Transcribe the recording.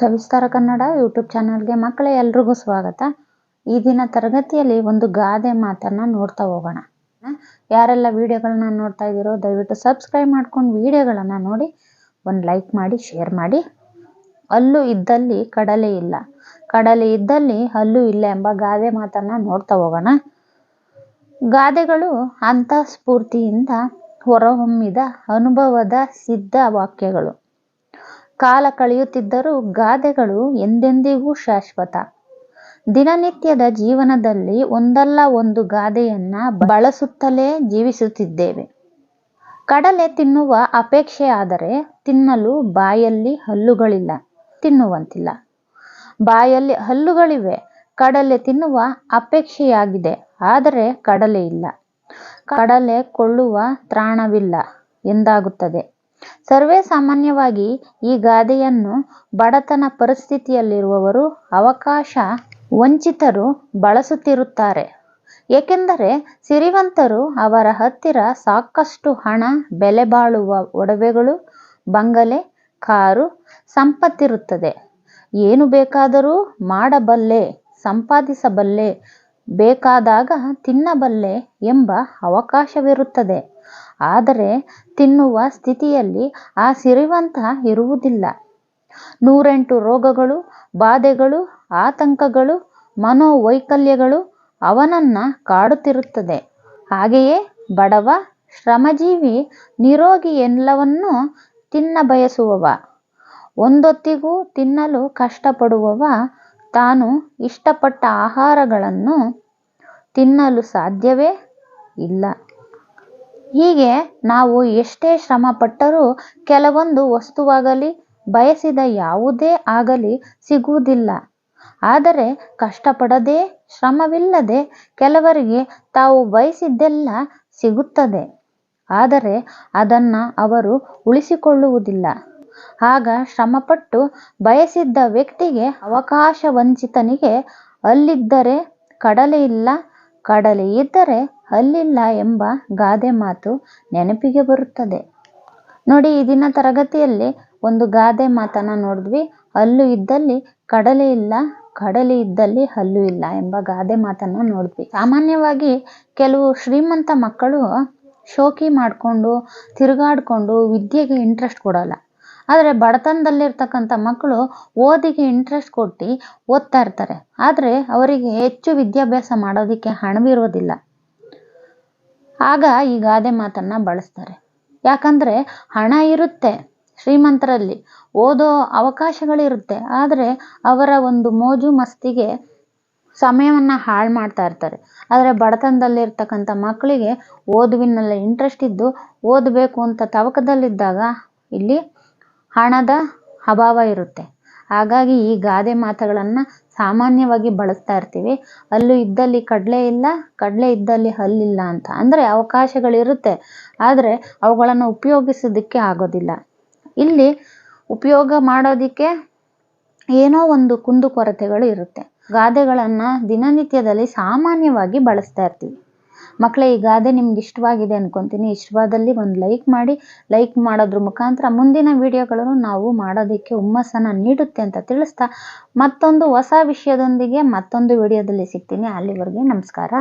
ಸವಿಸ್ತಾರ Kannada YouTube ಚಾನಲ್ಗೆ ಮಕ್ಕಳೇ ಎಲ್ರಿಗೂ ಸ್ವಾಗತ. ಈ ದಿನ ತರಗತಿಯಲ್ಲಿ ಒಂದು ಗಾದೆ ಮಾತನ್ನ ನೋಡ್ತಾ ಹೋಗೋಣ. ಯಾರೆಲ್ಲ ವಿಡಿಯೋಗಳನ್ನ ನೋಡ್ತಾ ಇದ್ದೀರೋ ದಯವಿಟ್ಟು ಸಬ್ಸ್ಕ್ರೈಬ್ ಮಾಡ್ಕೊಂಡು ವಿಡಿಯೋಗಳನ್ನ ನೋಡಿ, ಒಂದು ಲೈಕ್ ಮಾಡಿ, ಶೇರ್ ಮಾಡಿ. ಹಲ್ಲು ಇದ್ದಲ್ಲಿ ಕಡಲೆ ಇಲ್ಲ. ಕಡಲೆ ಇದ್ದಲ್ಲಿ ಹಲ್ಲು ಇಲ್ಲ ಎಂಬ ಗಾದೆ ಮಾತನ್ನ ನೋಡ್ತಾ ಹೋಗೋಣ. ಗಾದೆಗಳು ಅಂತ ಸ್ಫೂರ್ತಿಯಿಂದ ಹೊರಹೊಮ್ಮಿದ ಅನುಭವದ ಸಿದ್ಧ ವಾಕ್ಯಗಳು. ಕಾಲ ಕಳೆಯುತ್ತಿದ್ದರೂ ಗಾದೆಗಳು ಎಂದೆಂದಿಗೂ ಶಾಶ್ವತ. ದಿನನಿತ್ಯದ ಜೀವನದಲ್ಲಿ ಒಂದಲ್ಲ ಒಂದು ಗಾದೆಯನ್ನ ಬಳಸುತ್ತಲೇ ಜೀವಿಸುತ್ತಿದ್ದೇವೆ. ಕಡಲೆ ತಿನ್ನುವ ಅಪೇಕ್ಷೆಯಾದರೆ ತಿನ್ನಲು ಬಾಯಲ್ಲಿ ಹಲ್ಲುಗಳಿಲ್ಲ, ತಿನ್ನುವಂತಿಲ್ಲ. ಬಾಯಲ್ಲಿ ಹಲ್ಲುಗಳಿವೆ, ಕಡಲೆ ತಿನ್ನುವ ಅಪೇಕ್ಷೆಯಾಗಿದೆ, ಆದರೆ ಕಡಲೆ ಇಲ್ಲ. ಕಡಲೆ ಕೊಳ್ಳುವ ತ್ರಾಣವಿಲ್ಲ ಎಂದಾಗುತ್ತದೆ. ಸರ್ವೇ ಸಾಮಾನ್ಯವಾಗಿ ಈ ಗಾದೆಯನ್ನು ಬಡತನ ಪರಿಸ್ಥಿತಿಯಲ್ಲಿರುವವರು ಅವಕಾಶ ವಂಚಿತರು ಬಳಸುತ್ತಿರುತ್ತಾರೆ. ಏಕೆಂದರೆ ಸಿರಿವಂತರು ಅವರ ಹತ್ತಿರ ಸಾಕಷ್ಟು ಹಣ, ಬೆಲೆ ಬಾಳುವ ಒಡವೆಗಳು, ಬಂಗಲೆ, ಕಾರು ಸಂಪತ್ತಿರುತ್ತದೆ. ಏನು ಬೇಕಾದರೂ ಮಾಡಬಲ್ಲೆ, ಸಂಪಾದಿಸಬಲ್ಲೆ ಬೇಕಾದಾಗ ತಿನ್ನಬಲ್ಲೆ ಎಂಬ ಅವಕಾಶವಿರುತ್ತದೆ. ಆದರೆ ತಿನ್ನುವ ಸ್ಥಿತಿಯಲ್ಲಿ ಆ ಸಿರಿವಂತ ಇರುವುದಿಲ್ಲ. ನೂರೆಂಟು ರೋಗಗಳು, ಬಾಧೆಗಳು, ಆತಂಕಗಳು, ಮನೋವೈಕಲ್ಯಗಳು ಅವನನ್ನ ಕಾಡುತ್ತಿರುತ್ತದೆ. ಹಾಗೆಯೇ ಬಡವ, ಶ್ರಮಜೀವಿ, ನಿರೋಗಿ ಎಲ್ಲವನ್ನೂ ತಿನ್ನ ಬಯಸುವವ ಒಂದೊತ್ತಿಗೂ ತಿನ್ನಲು ಕಷ್ಟಪಡುವವ ತಾನು ಇಷ್ಟಪಟ್ಟ ಆಹಾರಗಳನ್ನು ತಿನ್ನಲು ಸಾಧ್ಯವೇ ಇಲ್ಲ. ಹೀಗೆ ನಾವು ಎಷ್ಟೇ ಶ್ರಮ ಪಟ್ಟರೂ ಕೆಲವೊಂದು ವಸ್ತುವಾಗಲಿ, ಬಯಸಿದ ಯಾವುದೇ ಆಗಲಿ ಸಿಗುವುದಿಲ್ಲ. ಆದರೆ ಕಷ್ಟಪಡದೆ, ಶ್ರಮವಿಲ್ಲದೆ ಕೆಲವರಿಗೆ ತಾವು ಬಯಸಿದ್ದೆಲ್ಲ ಸಿಗುತ್ತದೆ. ಆದರೆ ಅದನ್ನು ಅವರು ಉಳಿಸಿಕೊಳ್ಳುವುದಿಲ್ಲ. ಆಗ ಶ್ರಮಪಟ್ಟು ಬಯಸಿದ್ದ ವ್ಯಕ್ತಿಗೆ ಅವಕಾಶ ವಂಚಿತನಿಗೆ ಅಲ್ಲಿದ್ದರೆ ಕಡಲೆ ಇಲ್ಲ, ಕಡಲೆ ಇದ್ದರೆ ಅಲ್ಲಿಲ್ಲ ಎಂಬ ಗಾದೆ ಮಾತು ನೆನಪಿಗೆ ಬರುತ್ತದೆ. ನೋಡಿ, ಈ ದಿನ ತರಗತಿಯಲ್ಲಿ ಒಂದು ಗಾದೆ ಮಾತನ್ನ ನೋಡಿದ್ವಿ. ಅಲ್ಲೂ ಇದ್ದಲ್ಲಿ ಕಡಲೆ ಇಲ್ಲ, ಕಡಲೆ ಇದ್ದಲ್ಲಿ ಹಲ್ಲು ಇಲ್ಲ ಎಂಬ ಗಾದೆ ಮಾತನ್ನ ನೋಡಿದ್ವಿ. ಸಾಮಾನ್ಯವಾಗಿ ಕೆಲವು ಶ್ರೀಮಂತ ಮಕ್ಕಳು ಶೋಕಿ ಮಾಡಿಕೊಂಡು, ತಿರುಗಾಡಿಕೊಂಡು ವಿದ್ಯೆಗೆ ಇಂಟ್ರೆಸ್ಟ್ ಕೊಡಲ್ಲ. ಆದರೆ ಬಡತನದಲ್ಲಿರ್ತಕ್ಕಂಥ ಮಕ್ಕಳು ಓದಿಗೆ ಇಂಟ್ರೆಸ್ಟ್ ಕೊಟ್ಟು ಓದ್ತಾ ಇರ್ತಾರೆ. ಆದರೆ ಅವರಿಗೆ ಹೆಚ್ಚು ವಿದ್ಯಾಭ್ಯಾಸ ಮಾಡೋದಕ್ಕೆ ಹಣವಿರೋದಿಲ್ಲ ಆಗ ಈ ಗಾದೆ ಮಾತನ್ನ ಬಳಸ್ತಾರೆ. ಯಾಕಂದ್ರೆ ಹಣ ಇರುತ್ತೆ ಶ್ರೀಮಂತರಲ್ಲಿ, ಓದೋ ಅವಕಾಶಗಳಿರುತ್ತೆ ಆದರೆ ಅವರ ಒಂದು ಮೋಜು ಮಸ್ತಿಗೆ ಸಮಯವನ್ನ ಹಾಳು ಮಾಡ್ತಾ ಇರ್ತಾರೆ. ಆದರೆ ಬಡತನದಲ್ಲಿರ್ತಕ್ಕಂಥ ಮಕ್ಕಳಿಗೆ ಓದುವಿನಲ್ಲಿ ಇಂಟ್ರೆಸ್ಟ್ ಇದ್ದು ಓದಬೇಕು ಅಂತ ತವಕದಲ್ಲಿದ್ದಾಗ ಇಲ್ಲಿ ಹಣದ ಅಭಾವ ಇರುತ್ತೆ. ಹಾಗಾಗಿ ಈ ಗಾದೆ ಮಾತುಗಳನ್ನು ಸಾಮಾನ್ಯವಾಗಿ ಬಳಸ್ತಾ ಇರ್ತೀವಿ. ಅಲ್ಲೂ ಇದ್ದಲ್ಲಿ ಕಡಲೆ ಇಲ್ಲ, ಕಡಲೆ ಇದ್ದಲ್ಲಿ ಹಲ್ಲಿಲ್ಲ ಅಂತ. ಅಂದರೆ ಅವಕಾಶಗಳಿರುತ್ತೆ. ಆದರೆ ಅವುಗಳನ್ನು ಉಪಯೋಗಿಸೋದಕ್ಕೆ ಆಗೋದಿಲ್ಲ. ಇಲ್ಲಿ ಉಪಯೋಗ ಮಾಡೋದಕ್ಕೆ ಏನೋ ಒಂದು ಕುಂದುಕೊರತೆಗಳು ಇರುತ್ತೆ. ಗಾದೆಗಳನ್ನು ದಿನನಿತ್ಯದಲ್ಲಿ ಸಾಮಾನ್ಯವಾಗಿ ಬಳಸ್ತಾ ಇರ್ತೀವಿ. ಮಕ್ಕಳೇ ಈ ಗಾದೆ ನಿಮ್ಗೆ ಇಷ್ಟವಾಗಿದೆ ಅನ್ಕೊಂತೀನಿ. ಇಷ್ಟವಾದಲ್ಲಿ ಒಂದು ಲೈಕ್ ಮಾಡಿ ಲೈಕ್ ಮಾಡೋದ್ರ ಮುಖಾಂತರ ಮುಂದಿನ ವಿಡಿಯೋಗಳನ್ನು ನಾವು ಮಾಡೋದಕ್ಕೆ ಹುಮ್ಮಸ್ಸನ್ನು ನೀಡುತ್ತೆ ಅಂತ ತಿಳಿಸ್ತಾ ಮತ್ತೊಂದು ಹೊಸ ವಿಷಯದೊಂದಿಗೆ ಮತ್ತೊಂದು ವಿಡಿಯೋದಲ್ಲಿ ಸಿಗ್ತೀನಿ. ಅಲ್ಲಿವರೆಗೆ ನಮಸ್ಕಾರ.